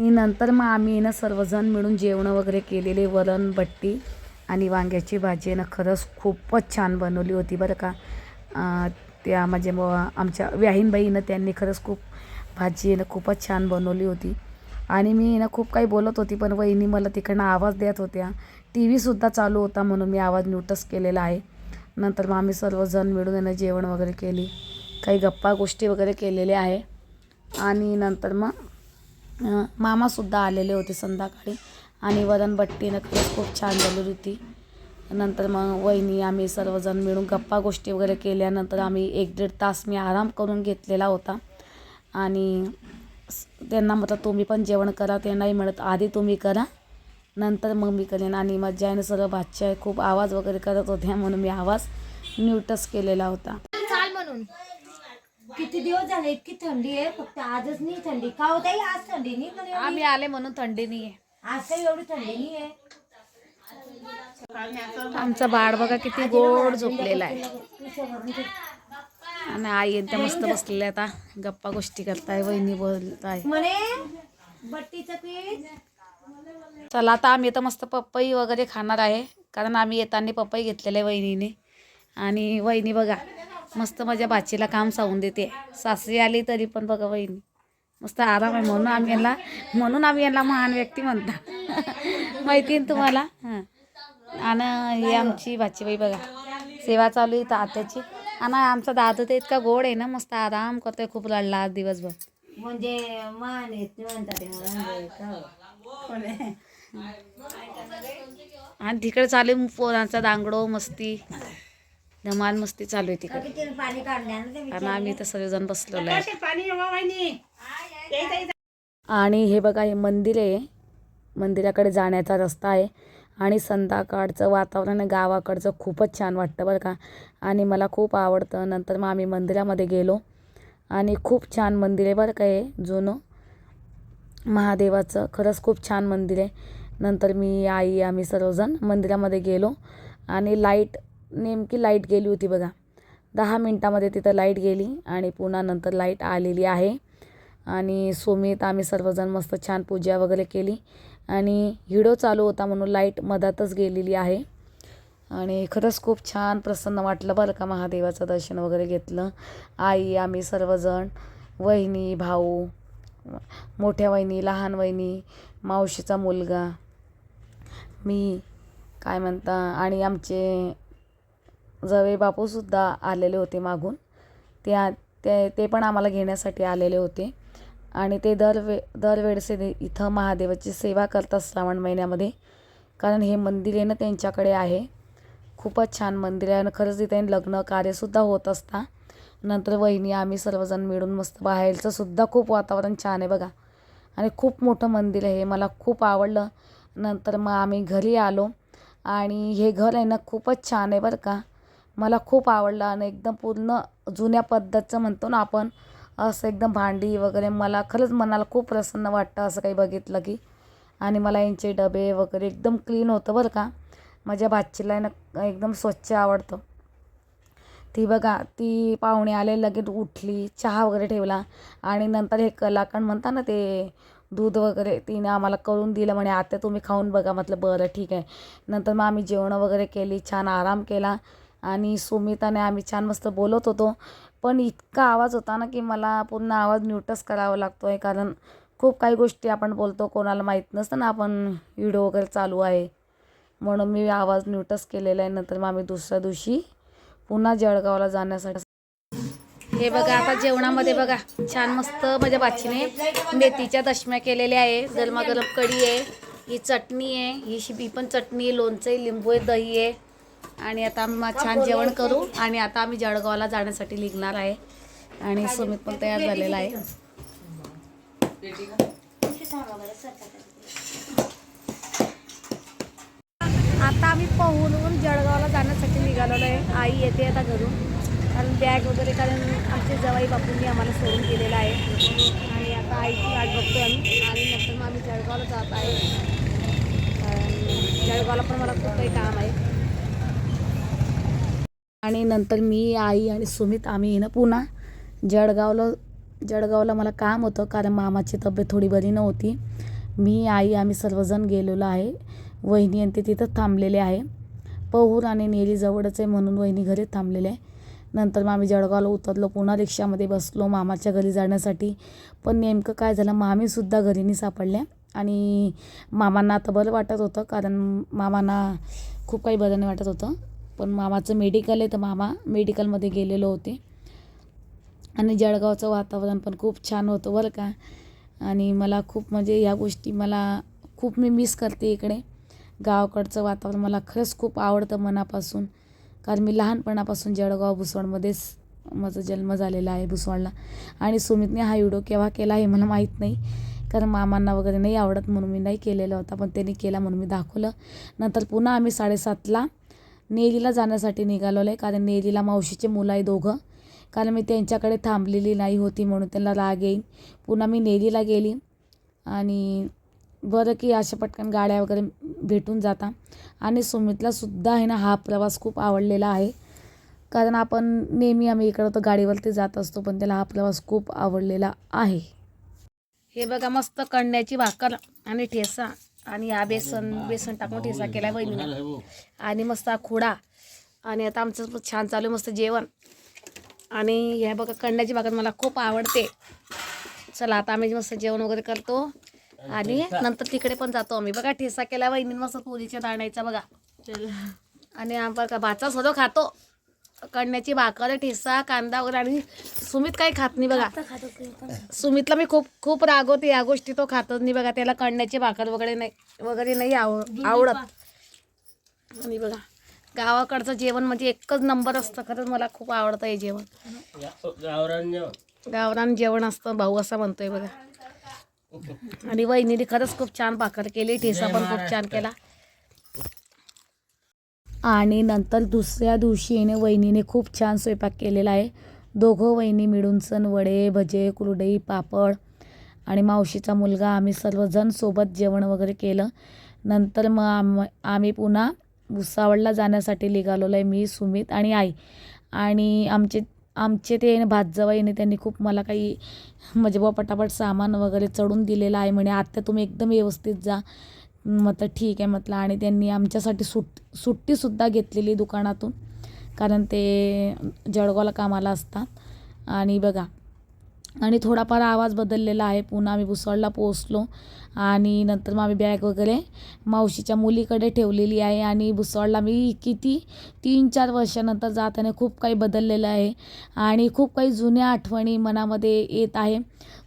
आणि नंतर मग आम्ही ना सर्वजण मिळून जेवण वगैरे केलेले वरण भट्टी आणि वांग्याची भाजी ना खरंच खूपच छान बनवली होती बरं का. त्या म्हणजे मग आमच्या व्याहीनबाईनं त्यांनी खरंच खूप भाजी ना खूपच छान बनवली होती. आणि मी ना खूप काही बोलत होती पण वहिनी मला तिकडनं आवाज देत होत्या. टी व्हीसुद्धा चालू होता म्हणून मी आवाज म्यूटच केलेला आहे. नंतर मग आम्ही सर्वजण मिळून यांना जेवण वगैरे केली. काही गप्पा गोष्टी वगैरे केलेल्या आहे. आणि नंतर मग मामासुद्धा आलेले होते संध्याकाळी. आणि वरणबट्टीनं खरंच खूप छान झाली होती. नंतर मग वहिनी आम्ही सर्वजण मिळून गप्पा गोष्टी वगैरे केल्यानंतर आम्ही एक दीड तास मी आराम करून घेतलेला होता. आणि त्यांना म्हटलं तुम्ही पण जेवण करा त्यांनाही म्हणत आधी तुम्ही करा नंतर मग मी करेन. आणि मज्जा आहे सर्व बादशाह खूप आवाज वगैरे करत होत्या म्हणून मी आवाज न्यूटस केलेला होता. चाल म्हणून. किती दिवस झाले इतकी थंडी आहे फक्त आजच नाही थंडी. का होत आहे आज थंडी नाही पण एवढी? आम्ही आले म्हणून थंडी नाही आहे आज काही एवढी थंडी नाही आहे आमचा बाळ बघा किती गोड झोपलेला आहे. आणि आई आणि त्या मस्त बसलेल्या आता गप्पा गोष्टी करताय वहिनी बोलताय. म्हणे बट्टीचं पीठ. चला आता आम्ही तर मस्त पपई वगैरे खाणार आहे. कारण आम्ही येताना पपई घेतलेले वहिनीने. आणि वहिनी बघा मस्त माझ्या भाचीला काम सांगून देते. सासरी आली तरी पण बघा वहिनी. मस्त आराम आहे म्हणून आम्ही यांना म्हणून आम्ही यांना महान व्यक्ती म्हणता. माहिती आहे ना तुम्हाला? हां. आणि ही आमची भाचीबाई बघा. सेवा चालू आहे आत्याची. आणि आमचा दादू तर इतका गोड आहे ना मस्त आराम करतोय खूप आज दिवसभर. म्हणजे मान येत म्हणतात बोलतो. आणि तिकडे चालू आहे पोरांचा दांगडो मस्ती. धमाल मस्ती चालू आहे तिकडे. आणि आम्ही तर सगळेजण बसलेलो आहे. आणि हे बघा हे मंदिर आहे. मंदिराकडे जाण्याचा रस्ता आहे. आणि संध्याकाळचं वातावरण आहे. गावाकडचं खूपच छान वाटतं बरं का. आणि मला खूप आवडतं. नंतर मग आम्ही मंदिरामध्ये गेलो. आणि खूप छान मंदिर आहे बरं का हे जुनं. महादेवाचं खरंच खूप छान मंदिर आहे. नंतर मी आई आम्ही सर्वजण मंदिरामध्ये गेलो. आणि लाइट नेमकी लाइट गेली होती बघा. दहा मिनटामध्ये तिथं लाइट गेली आणि पुन्हा नंतर लाइट आलेली आहे. आणि सोमीत आम्ही सर्वजण मस्त छान पूजा वगैरे केली. आणि हिडो चालू होता म्हणून लाइट मधातच गेलेली आहे. आणि खरंच खूप छान प्रसन्न वाटलं बरं का महादेवाचं दर्शन वगैरे घेतलं. आई आम्ही सर्वजण वहिनी भाऊ मोठ्या वहिनी लहान वहिनी मावशीचा मुलगा मी काय म्हणता आणि आमचे जवे बापूसुद्धा आलेले होते मागून. ते आ- ते ते पण आम्हाला घेण्यासाठी आलेले होते. आणि ते दरवे दरवेळेस ते इथं महादेवाची सेवा करतात श्रावण महिन्यामध्ये. कारण हे मंदिर आहे ना त्यांच्याकडे आहे. खूपच छान मंदिर आहे. आणि खरंच तिथे लग्न कार्यसुद्धा होत असता. नंतर वहिनी आम्ही सर्वजण मिळून मस्त बाहेरचं सुद्धा खूप वातावरण छान आहे बघा. आणि खूप मोठं मंदिर आहे हे मला खूप आवडलं. नंतर मग आम्ही घरी आलो. आणि हे घर आहे ना खूपच छान आहे बरं का. मला खूप आवडलं आणि एकदम पूर्ण जुन्या पद्धतचं म्हणतो ना आपण असं एकदम भांडी वगैरे मला खरंच मनाला खूप प्रसन्न वाटतं असं काही बघितलं की. आणि मला यांचे डबे वगैरे एकदम क्लीन होतं बरं का. माझ्या भाचीला आहे ना एकदम स्वच्छ आवडतं. ती बघा ती पाहुणे आले लगेच उठली चहा वगैरे ठेवला आणि नंतर हे कलाकंद म्हणता ना ते दूध वगैरे तिने आम्हाला करून दिलं म्हणे आता तुम्ही खाऊन बघा. म्हटलं बरं ठीक आहे. नंतर मग आम्ही जेवणं वगैरे केली छान आराम केला. आणि सुमिताने आम्ही छान मस्त बोलत होतो. पण इतका आवाज होता ना की मला पूर्ण आवाज म्यूटच करावा लागतो आहे कारण खूप काही गोष्टी आपण बोलतो कोणाला माहीत नसतं ना आपण व्हिडिओ वगैरे चालू आहे. म्हणून मी आवाज म्यूटच केलेला आहे. नंतर मग आम्ही दुसऱ्या दिवशी पुन्हा जळगावला जाण्यासाठी हे बघा आता जेवणामध्ये बघा छान मस्त माझ्या बाचीने मेथीच्या दशम्या केलेल्या आहे. गरमागरम कढी आहे ही चटणी आहे ही शिबी पण चटणी आहे लोणचं आहे लिंबू आहे दही आहे. आणि आता आम्ही मग छान जेवण करू आणि आता आम्ही जळगावला जाण्यासाठी निघणार आहे. आणि सुमित पण तयार झालेला आहे. आता आम्ही पोहून जळगावला जाण्यासाठी निघालेलो आहे. आई येते आता घरून. कारण बॅग वगैरे कारण आमचे जवाई बापूंनी आम्हाला सोडून गेलेलं आहे. आणि आता आईची वाट बघतो आम्ही. आणि नंतर मग आम्ही जळगावला जात आहे. कारण जळगावला पण मला खूप काही काम आहे. आणि नंतर मी आई आणि सुमित आम्ही ना पुन्हा जळगावला जळगावला मला काम होतं कारण मामाची तब्येत थोडी बरी नव्हती. मी आई आम्ही सर्वजण गेलेलो आहे. वहिनी आणि ते तिथं थांबलेले आहे. पहूर आणि नेरी जवळच आहे म्हणून वहिनी घरी थांबलेले आहे. नंतर मग आम्ही जळगावला उतरलो पुन्हा रिक्षामध्ये बसलो मामाच्या घरी जाण्यासाठी. पण नेमकं काय झालं मामीसुद्धा घरी नाही सापडल्या. आणि मामांना आता बरं वाटत होतं कारण मामांना खूप काही बरं नाही वाटत होतं. पण मामाचं मेडिकल आहे तर मामा मेडिकलमध्ये गेलेलो होते. आणि जळगावचं वातावरण पण खूप छान होतं बरं का. आणि मला खूप म्हणजे या गोष्टी मला खूप मी मिस करते इकडे. गावाकडचं वातावरण मला खरंच खूप आवडतं मनापासून. कारण मी लहानपणापासून जळगाव भुसवणमध्येच माझा जन्म झालेला आहे भुसवणला. आणि सुमितने हा व्हिडिओ केव्हा केला हे मला माहीत नाही. कारण मामांना वगैरे नाही आवडत म्हणून मी नाही केलेला होता पण त्यांनी केला म्हणून मी दाखवलं. नंतर पुन्हा आम्ही साडेसातला नेरीला जाण्यासाठी निघालो आहे कारण नेलीला मावशीचे मुलं आहे दोघं. कारण मी त्यांच्याकडे थांबलेली नाही होती म्हणून त्यांना राग येईन. पुन्हा मी नेलीला गेली आणि बरं की अशा पटकन गाड्या वगैरे भेटून जाता. आणि सुमितला सुद्धा आहे ना हा प्रवास खूप आवडलेला आहे. कारण आपण नेहमी आम्ही इकडं तर गाडीवरती जात असतो पण त्याला हा प्रवास खूप आवडलेला आहे. हे बघा मस्त कण्याची भाकर आणि ठेसा आणि हा बेसन बेसन टाकून ठेसा केला बहिणीने आणि मस्त हा खुडा. आणि आता आमचं छान चालू आहे मस्त जेवण. आणि हे बघा कंड्याची भाकर मला खूप आवडते. चला आता आम्ही मस्त जेवण वगैरे करतो. आणि नंतर तिकडे पण जातो आम्ही. बघा ठेसा केला वहिनी मस्त तुरीच्या दाण्याचा बघा. आणि आम बघा भाचा सदो खातो. कण्याची भाकर ठेसा कांदा वगैरे आणि सुमित काही खात नाही बघा. सुमितला मी खूप खूप रागवते या गोष्टी तो खातच नाही बघा. त्याला कण्याची भाकर वगैरे नाही वगैरे नाही आव आवडत. आणि बघा गावाकडचं जेवण म्हणजे एकच नंबर असतं. खरंच मला खूप आवडतं हे जेवण. गावरान जेवण. असतं भाऊ असं म्हणतोय बघा. आणि वहिनीने खरंच खूप छान भाकर केली ठेसा पण खूप छान केला. आणि नंतर दुसऱ्या दिवशी येणे वहिनीने खूप छान स्वयंपाक केलेला आहे. दोघं वहिनी मिळून सण वडे भजे कुरडई पापड आणि मावशीचा मुलगा आम्ही सर्वजण सोबत जेवण वगैरे केलं. नंतर मग आम आम्ही पुन्हा भुसावळला जाण्यासाठी निघालेलो आहे मी सुमित आणि आई. आणि आमचे आमचे ते भातजवाईने त्यांनी खूप मला काही म्हणजे बा पटापट सामान वगैरे चढून दिलेलं आहे म्हणे. आत्ता तुम्ही एकदम व्यवस्थित जा. म्हटलं ठीक आहे म्हटलं. आणि त्यांनी आमच्यासाठी सुट सुट्टीसुद्धा घेतलेली दुकानातून. कारण ते जळगावला कामाला असतात. आणि बघा आणि थोडाफार आवाज बदललेला आहे. पुन्हा आम्ही भुसळला पोहोचलो आणि नंतर मग आम्ही बॅग वगैरे मावशीच्या मुलीकडे ठेवलेली आहे आणि भुसळला मी किती तीन चार वर्षानंतर जाताना खूप काही बदललेलं आहे आणि खूप काही जुन्या आठवणी मनामध्ये येत आहे.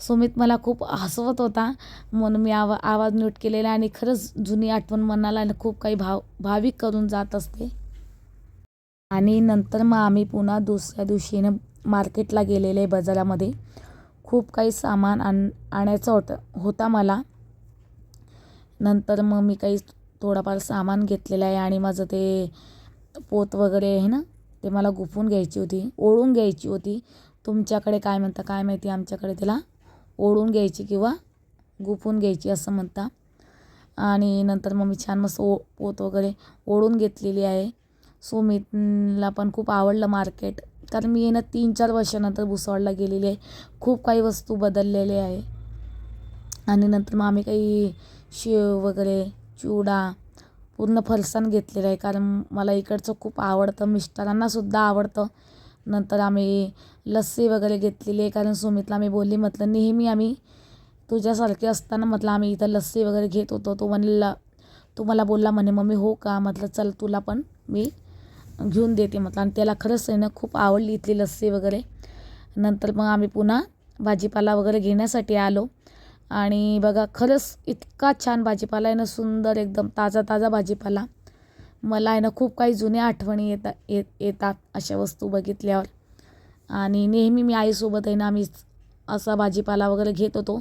सुमित मला खूप हसवत होता म्हणून मी आवा आवाज म्यूट केलेला आहे आणि खरंच जुनी आठवण मनाला खूप काही भाव भाविक करून जात असते. आणि नंतर मग आम्ही पुन्हा दुसऱ्या दिवशीनं मार्केटला गेलेले बाजारामध्ये. खूप काही सामान आण आणायचं होतं होता मला. नंतर मग मी काही थोडंफार सामान घेतलेलं आहे आणि माझं ते पोत वगैरे आहे ना ते मला गुफून घ्यायची होती ओढून घ्यायची होती. तुमच्याकडे काय म्हणता काय माहिती आमच्याकडे त्याला ओढून घ्यायची किंवा गुफून घ्यायची असं म्हणता. आणि नंतर मग मी छान मस्त ओ पोत वगैरे ओढून घेतलेली आहे. सुमितला पण खूप आवडलं मार्केट कारण मी येणं तीन चार वर्षानंतर भुसावळला गेलेली आहे. खूप काही वस्तू बदललेले आहे. आणि नंतर मग आम्ही काही शेव वगैरे चिवडा पूर्ण फरसाण घेतलेलं आहे. कारण मला इकडचं खूप आवडतं मिस्टरांनासुद्धा आवडतं. नंतर आम्ही लस्सी वगैरे घेतलेली आहे. कारण सुमितला मी बोलली म्हटलं नेहमी आम्ही तुझ्यासारखे असताना म्हटलं आम्ही इथं लस्सी वगैरे घेत होतो. तो म्हणला तू मला बोलला म्हणे मम्मी हो का? म्हटलं चल तुला पण मी घेऊन देते म्हटलं. आणि त्याला खरंच आहे ना खूप आवडली इथली लस्सी वगैरे. नंतर मग आम्ही पुन्हा भाजीपाला वगैरे घेण्यासाठी आलो. आणि बघा खरंच इतका छान भाजीपाला आहे ना सुंदर एकदम ताजा ताजा भाजीपाला. मला आहे ना खूप काही जुन्या आठवणी येतात येत येतात अशा वस्तू बघितल्यावर. आणि नेहमी मी आईसोबत आहे ना आम्ही असा भाजीपाला वगैरे घेत होतो.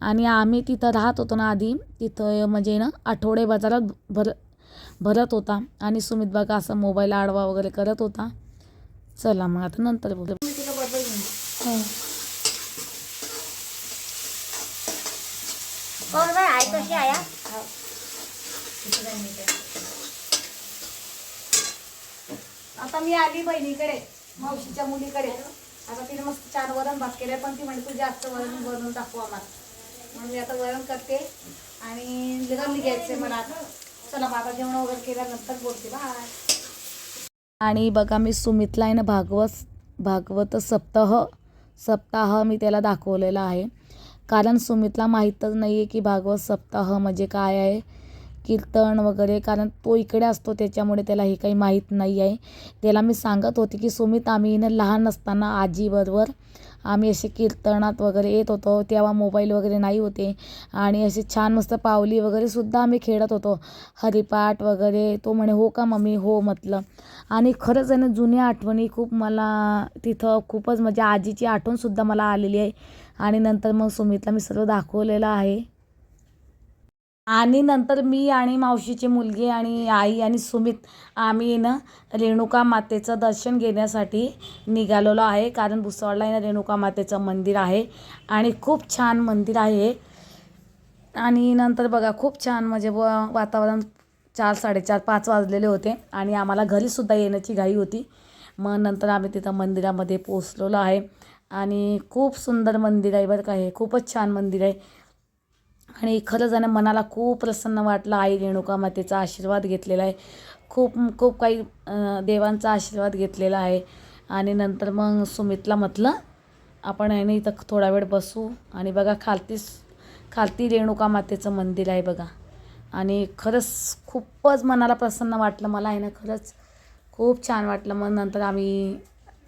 आणि आम्ही तिथं राहत होतो ना आधी तिथं म्हणजे ना आठवडे बाजारात भर भरत होता आणि सुमित बघा असं मोबाईल आडवा वगैरे करत होता. चला मग आता नंतर बोलू. कोण बाय आई कशी आया आता मी आली बहिणीकडे मावशीच्या मुलीकडे. आता तिने मस्त छान वरण भात केले पण ती म्हणजे तू जास्त वरण बनवून दाखव आम्हाला. म्हणून मी आता वरण करते आणि जल्दी घ्यायचे मला आता. चला बाबा जेवण वगैरे केल्यानंतर बोलते बाय आणि बघा मी सुमितला आहे ना भागवत भागवत सप्ताह सप्ताह मी त्याला दाखवलेला आहे. कारण सुमितला माहीतच नाही आहे की भागवत सप्ताह म्हणजे काय आहे कीर्तन वगैरे. कारण तो इकडे असतो त्याच्यामुळे त्याला हे काही माहीत नाही आहे त्याला मी सांगत होते की सुमित आम्ही ना लहान असताना आजीबरोबर आम्ही असे कीर्तनात वगैरे येत होतो तेव्हा मोबाईल वगैरे नाही होते. आणि असे छान मस्त पावली वगैरे सुद्धा आम्ही खेळत होतो. हरिपाठ वगैरे तो म्हणे हो का मम्मी? हो म्हटलं. आणि खरंच आहे ना जुन्या आठवणी खूप मला तिथं खूपच म्हणजे आजीची आठवणसुद्धा मला आलेली आहे. आणि नंतर मग सुमितला मी सर्व दाखवलेलं आहे. आणि नंतर मी आणि मावशीची मुलगी आणि आई आणि सुमित आम्ही ना रेणुका मातेचं दर्शन घेण्यासाठी निघालेलो आहे. कारण भुसावळला आहे ना रेणुका मातेचं मंदिर आहे आणि खूप छान मंदिर आहे. आणि नंतर बघा खूप छान म्हणजे व वातावरण चार साडेचार पाच वाजलेले होते आणि आम्हाला घरीसुद्धा येण्याची घाई होती. मग नंतर आम्ही तिथं मंदिरामध्ये पोचलेलो आहे. आणि खूप सुंदर मंदिर आहे बरं का हे. खूपच छान मंदिर आहे. आणि खरंच आहे मनाला खूप प्रसन्न वाटलं. आई रेणुका मातेचा आशीर्वाद घेतलेला आहे. खूप खूप काही देवांचा आशीर्वाद घेतलेला आहे. आणि नंतर मग सुमितला म्हटलं आपण आहे ना इथं थोडा वेळ बसू. आणि बघा खालतीच खालती रेणुका मातेचं मंदिर आहे बघा. आणि खरंच खूपच मनाला प्रसन्न वाटलं मला आहे ना खरंच. खूप छान वाटलं. मग नंतर आम्ही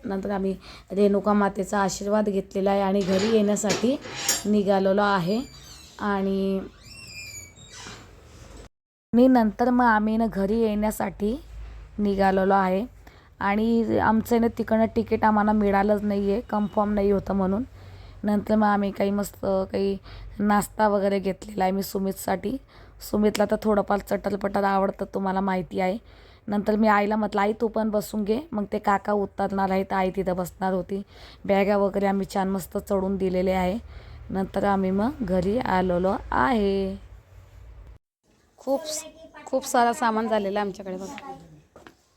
नंतर आम्ही रेणुका मातेचा आशीर्वाद घेतलेला आहे. आणि घरी येण्यासाठी निघालेलो आहे. आणि मी नंतर मग आम्ही ना घरी येण्यासाठी निघालेलो आहे. आणि आमचं ना तिकडनं तिकीट आम्हाला मिळालंच नाही आहे कन्फर्म नाही होतं म्हणून. नंतर मग आम्ही काही मस्त काही नाश्ता वगैरे घेतलेला आहे मी सुमितसाठी. सुमितला तर थोडंफार चटलपटल आवडतं तुम्हाला माहिती आहे. नंतर मी आईला म्हटलं आई तू पण बसून घे. मग ते काका उतरणार आहे तर आई तिथं बसणार होती. बॅगा वगैरे आम्ही छान मस्त चढून दिलेले आहे. नंतर आम्ही मग घरी आलेलो आहे. खूप खूप सारा सामान झालेलं आहे आमच्याकडे बघा.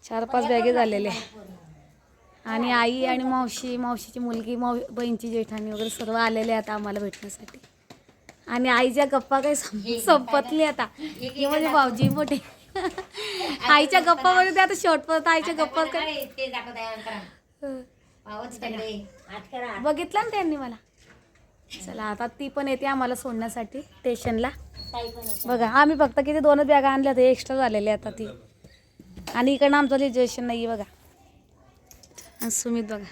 चार पाच बॅगे झालेले आणि आई आणि मावशी मावशीची मुलगी माव बहीणची जेठाणी वगैरे सर्व आलेले आता आम्हाला भेटण्यासाठी. आणि आईच्या गप्पा काही संपतली आता. हे म्हणजे भाऊजी मोठे. आईच्या गप्पामध्ये ते आता शेवटपर्यंत आईच्या गप्पा बघितलं ना त्यांनी मला? चला आता ती पण येते आम्हाला सोडण्यासाठी स्टेशनला. बघा आम्ही फक्त किती दोनच बॅगा आणल्या ते एक्स्ट्रा झालेले आता ती. आणि इकडनं आमचं रिजर्वेशन नाही आहे बघा. आणि सुमित बघा.